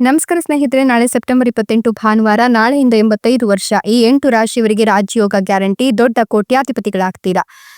ನಮಸ್ಕಾರ ಸ್ನೇಹಿತರೆ, ನಾಳೆ ಸೆಪ್ಟೆಂಬರ್ ಇಪ್ಪತ್ತೆಂಟು ಭಾನುವಾರ, ನಾಳೆಯಿಂದ ಎಂಬತ್ತೈದು ವರ್ಷ, ಈ ಎಂಟು ರಾಶಿಯವರಿಗೆ ರಾಜ್ಯೋಗ ಗ್ಯಾರಂಟಿ, ದೊಡ್ಡ ಕೋಟ್ಯಾಧಿಪತಿಗಳಾಗ್ತೀರಾ?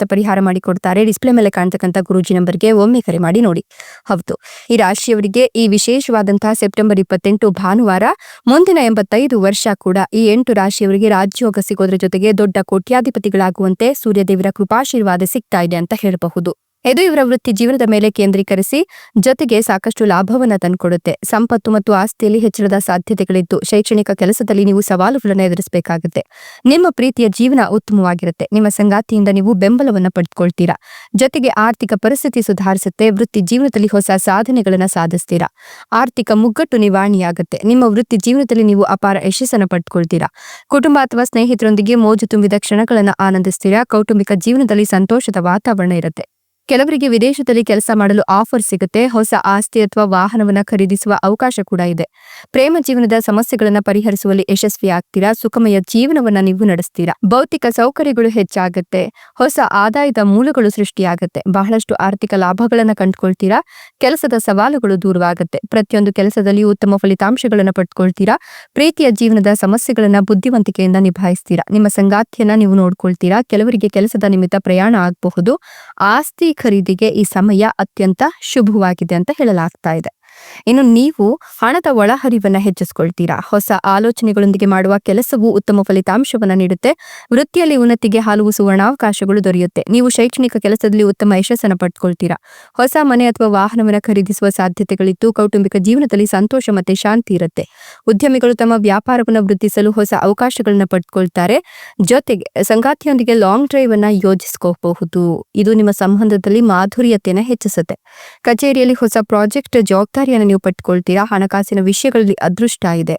ಪರಿಹಾರ ಮಾಡಿಕೊಡ್ತಾರೆ. ಡಿಸ್ಪ್ಲೇ ಮೇಲೆ ಕಾಣ್ತಕ್ಕಂಥ ಗುರೂಜಿ ನಂಬರ್ಗೆ ಒಮ್ಮೆ ಕರೆ ಮಾಡಿ ನೋಡಿ. ಹೌದು. ಈ ರಾಶಿಯವರಿಗೆ ಈ ವಿಶೇಷವಾದಂತಹ ಸೆಪ್ಟೆಂಬರ್ ಇಪ್ಪತ್ತೆಂಟು ಭಾನುವಾರ ಮುಂದಿನ ಎಂಬತ್ತೈದು ವರ್ಷ ಕೂಡ ಈ ಎಂಟು ರಾಶಿಯವರಿಗೆ ರಾಜ್ಯೋಗ ಸಿಗೋದ್ರ ಜೊತೆಗೆ ದೊಡ್ಡ ಕೋಟ್ಯಾಧಿಪತಿಗಳಾಗುವಂತೆ ಸೂರ್ಯದೇವರ ಕೃಪಾಶೀರ್ವಾದ ಸಿಗ್ತಾ ಇದೆ ಅಂತ ಹೇಳಬಹುದು. ಇದು ಇವರ ವೃತ್ತಿ ಜೀವನದ ಮೇಲೆ ಕೇಂದ್ರೀಕರಿಸಿ ಜೊತೆಗೆ ಸಾಕಷ್ಟು ಲಾಭವನ್ನ ತಂದುಕೊಡುತ್ತೆ. ಸಂಪತ್ತು ಮತ್ತು ಆಸ್ತಿಯಲ್ಲಿ ಹೆಚ್ಚಳದ ಸಾಧ್ಯತೆಗಳಿದ್ದು ಶೈಕ್ಷಣಿಕ ಕೆಲಸದಲ್ಲಿ ನೀವು ಸವಾಲುಗಳನ್ನು ಎದುರಿಸಬೇಕಾಗುತ್ತೆ. ನಿಮ್ಮ ಪ್ರೀತಿಯ ಜೀವನ ಉತ್ತಮವಾಗಿರುತ್ತೆ. ನಿಮ್ಮ ಸಂಗಾತಿಯಿಂದ ನೀವು ಬೆಂಬಲವನ್ನ ಪಡೆದುಕೊಳ್ತೀರಾ ಜೊತೆಗೆ ಆರ್ಥಿಕ ಪರಿಸ್ಥಿತಿ ಸುಧಾರಿಸುತ್ತೆ. ವೃತ್ತಿ ಜೀವನದಲ್ಲಿ ಹೊಸ ಸಾಧನೆಗಳನ್ನ ಸಾಧಿಸ್ತೀರಾ. ಆರ್ಥಿಕ ಮುಗ್ಗಟ್ಟು ನಿವಾರಣೆಯಾಗುತ್ತೆ. ನಿಮ್ಮ ವೃತ್ತಿ ಜೀವನದಲ್ಲಿ ನೀವು ಅಪಾರ ಯಶಸ್ಸನ್ನು ಪಡೆದುಕೊಳ್ತೀರಾ ಕುಟುಂಬ ಅಥವಾ ಸ್ನೇಹಿತರೊಂದಿಗೆ ಮೋಜು ತುಂಬಿದ ಕ್ಷಣಗಳನ್ನು ಆನಂದಿಸ್ತೀರಾ. ಕೌಟುಂಬಿಕ ಜೀವನದಲ್ಲಿ ಸಂತೋಷದ ವಾತಾವರಣ ಇರುತ್ತೆ. ಕೆಲವರಿಗೆ ವಿದೇಶದಲ್ಲಿ ಕೆಲಸ ಮಾಡಲು ಆಫರ್ ಸಿಗುತ್ತೆ. ಹೊಸ ಆಸ್ತಿ ಅಥವಾ ವಾಹನವನ್ನ ಖರೀದಿಸುವ ಅವಕಾಶ ಕೂಡ ಇದೆ. ಪ್ರೇಮ ಜೀವನದ ಸಮಸ್ಯೆಗಳನ್ನ ಪರಿಹರಿಸುವಲ್ಲಿ ಯಶಸ್ವಿ ಆಗ್ತೀರಾ? ಸುಖಮಯ ಜೀವನವನ್ನ ನೀವು ನಡೆಸ್ತೀರಾ? ಭೌತಿಕ ಸೌಕರ್ಯಗಳು ಹೆಚ್ಚಾಗುತ್ತೆ. ಹೊಸ ಆದಾಯದ ಮೂಲಗಳು ಸೃಷ್ಟಿಯಾಗುತ್ತೆ. ಬಹಳಷ್ಟು ಆರ್ಥಿಕ ಲಾಭಗಳನ್ನ ಕಂಡುಕೊಳ್ತೀರಾ? ಕೆಲಸದ ಸವಾಲುಗಳು ದೂರವಾಗುತ್ತೆ. ಪ್ರತಿಯೊಂದು ಕೆಲಸದಲ್ಲಿ ಉತ್ತಮ ಫಲಿತಾಂಶಗಳನ್ನು ಪಡ್ಕೊಳ್ತೀರಾ? ಪ್ರೀತಿಯ ಜೀವನದ ಸಮಸ್ಯೆಗಳನ್ನ ಬುದ್ಧಿವಂತಿಕೆಯಿಂದ ನಿಭಾಯಿಸ್ತೀರಾ? ನಿಮ್ಮ ಸಂಗಾತಿಯನ್ನ ನೀವು ನೋಡ್ಕೊಳ್ತೀರಾ? ಕೆಲವರಿಗೆ ಕೆಲಸದ ನಿಮಿತ್ತ ಪ್ರಯಾಣ ಆಗಬಹುದು. ಆಸ್ತಿ ಖರೀದಿಗೆ ಈ ಸಮಯ ಅತ್ಯಂತ ಶುಭವಾಗಿದೆ ಅಂತ ಹೇಳಲಾಗ್ತಾ ಇದೆ. ಇನ್ನು ನೀವು ಹಣದ ಒಳಹರಿವನ್ನ ಹೆಚ್ಚಿಸ್ಕೊಳ್ತೀರಾ? ಹೊಸ ಆಲೋಚನೆಗಳೊಂದಿಗೆ ಮಾಡುವ ಕೆಲಸವು ಉತ್ತಮ ಫಲಿತಾಂಶವನ್ನ ನೀಡುತ್ತೆ. ವೃತ್ತಿಯಲ್ಲಿ ಉನ್ನತಿಗೆ ಹಲವು ಸುವರ್ಣಾವಕಾಶಗಳು ದೊರೆಯುತ್ತೆ. ನೀವು ಶೈಕ್ಷಣಿಕ ಕೆಲಸದಲ್ಲಿ ಉತ್ತಮ ಯಶಸ್ಸನ್ನು ಪಡ್ಕೊಳ್ತೀರಾ? ಹೊಸ ಮನೆ ಅಥವಾ ವಾಹನವನ್ನ ಖರೀದಿಸುವ ಸಾಧ್ಯತೆಗಳಿದ್ದು ಕೌಟುಂಬಿಕ ಜೀವನದಲ್ಲಿ ಸಂತೋಷ ಮತ್ತೆ ಶಾಂತಿ ಇರುತ್ತೆ. ಉದ್ಯಮಿಗಳು ತಮ್ಮ ವ್ಯಾಪಾರವನ್ನು ವೃದ್ಧಿಸಲು ಹೊಸ ಅವಕಾಶಗಳನ್ನ ಪಡ್ಕೊಳ್ತಾರೆ. ಜೊತೆಗೆ ಸಂಗಾತಿಯೊಂದಿಗೆ ಲಾಂಗ್ ಡ್ರೈವ್ ಅನ್ನ ಯೋಜಿಸ್ಕೋಬಹುದು. ಇದು ನಿಮ್ಮ ಸಂಬಂಧದಲ್ಲಿ ಮಾಧುರ್ಯತೆಯನ್ನ ಹೆಚ್ಚಿಸುತ್ತೆ. ಕಚೇರಿಯಲ್ಲಿ ಹೊಸ ಪ್ರಾಜೆಕ್ಟ್ ಜವಾಬ್ದಾರಿಯನ್ನು ನೀವು ಪಟ್ಕೊಳ್ತೀರಾ? ಹಣಕಾಸಿನ ವಿಷಯಗಳಲ್ಲಿ ಅದೃಷ್ಟ ಇದೆ.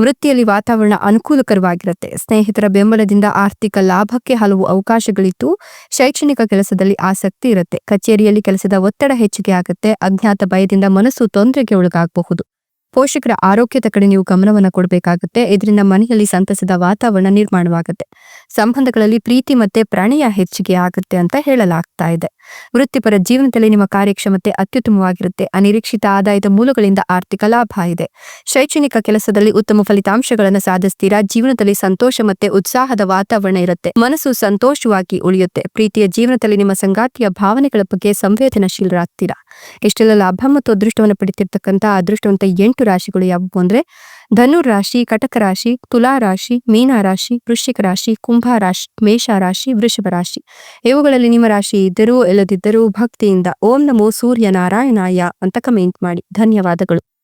ವೃತ್ತಿಯಲ್ಲಿ ವಾತಾವರಣ ಅನುಕೂಲಕರವಾಗಿರುತ್ತೆ. ಸ್ನೇಹಿತರ ಬೆಂಬಲದಿಂದ ಆರ್ಥಿಕ ಲಾಭಕ್ಕೆ ಹಲವು ಅವಕಾಶಗಳಿದ್ದು, ಶೈಕ್ಷಣಿಕ ಕೆಲಸದಲ್ಲಿ ಆಸಕ್ತಿ ಇರುತ್ತೆ. ಕಚೇರಿಯಲ್ಲಿ ಕೆಲಸದ ಒತ್ತಡ ಹೆಚ್ಚಿಗೆ ಆಗುತ್ತೆ. ಅಜ್ಞಾತ ಭಯದಿಂದ ಮನಸ್ಸು ತೊಂದರೆಗೆ ಒಳಗಾಗಬಹುದು. ಪೋಷಕರ ಆರೋಗ್ಯದ ಕಡೆ ನೀವು ಗಮನವನ್ನು ಕೊಡಬೇಕಾಗುತ್ತೆ. ಇದರಿಂದ ಮನೆಯಲ್ಲಿ ಸಂತಸದ ವಾತಾವರಣ ನಿರ್ಮಾಣವಾಗುತ್ತೆ. ಸಂಬಂಧಗಳಲ್ಲಿ ಪ್ರೀತಿ ಮತ್ತೆ ಪ್ರಣಯ ಹೆಚ್ಚಿಗೆ ಆಗುತ್ತೆ ಅಂತ ಹೇಳಲಾಗ್ತಾ ಇದೆ. ವೃತ್ತಿಪರ ಜೀವನದಲ್ಲಿ ನಿಮ್ಮ ಕಾರ್ಯಕ್ಷಮತೆ ಅತ್ಯುತ್ತಮವಾಗಿರುತ್ತೆ. ಅನಿರೀಕ್ಷಿತ ಆದಾಯದ ಮೂಲಗಳಿಂದ ಆರ್ಥಿಕ ಲಾಭ ಇದೆ. ಶೈಕ್ಷಣಿಕ ಕೆಲಸದಲ್ಲಿ ಉತ್ತಮ ಫಲಿತಾಂಶಗಳನ್ನು ಸಾಧಿಸ್ತೀರಾ? ಜೀವನದಲ್ಲಿ ಸಂತೋಷ ಮತ್ತೆ ಉತ್ಸಾಹದ ವಾತಾವರಣ ಇರುತ್ತೆ. ಮನಸ್ಸು ಸಂತೋಷವಾಗಿ ಉಳಿಯುತ್ತೆ. ಪ್ರೀತಿಯ ಜೀವನದಲ್ಲಿ ನಿಮ್ಮ ಸಂಗಾತಿಯ ಭಾವನೆಗಳ ಬಗ್ಗೆ ಸಂವೇದನಾಶೀಲರಾಗ್ತೀರಾ? ಇಷ್ಟೆಲ್ಲ ಲಾಭ ಮತ್ತು ಅದೃಷ್ಟವನ್ನು ಪಡಿತಿರ್ತಕ್ಕಂಥ ಅದೃಷ್ಟವಂತ ಎಂಟು ರಾಶಿಗಳು ಯಾವುವು ಅಂದ್ರೆ ಧನು ರಾಶಿ, ಕಟಕ ರಾಶಿ, ತುಲಾ ರಾಶಿ, ಮೀನ ರಾಶಿ, ವೃಶ್ಚಿಕ ರಾಶಿ, ಕುಂಭ ರಾಶಿ, ಮೇಷ ರಾಶಿ, ವೃಷಭ ರಾಶಿ. ಇವುಗಳಲ್ಲಿ ನಿಮ್ಮ ರಾಶಿ ಇದ್ದರೂ, ಇಲ್ಲದಿದ್ದರೂ ಭಕ್ತಿಯಿಂದ ಓಂ ನಮೋ ಸೂರ್ಯ ನಾರಾಯಣಾಯ ಅಂತ ಕಮೆಂಟ್ ಮಾಡಿ. ಧನ್ಯವಾದಗಳು.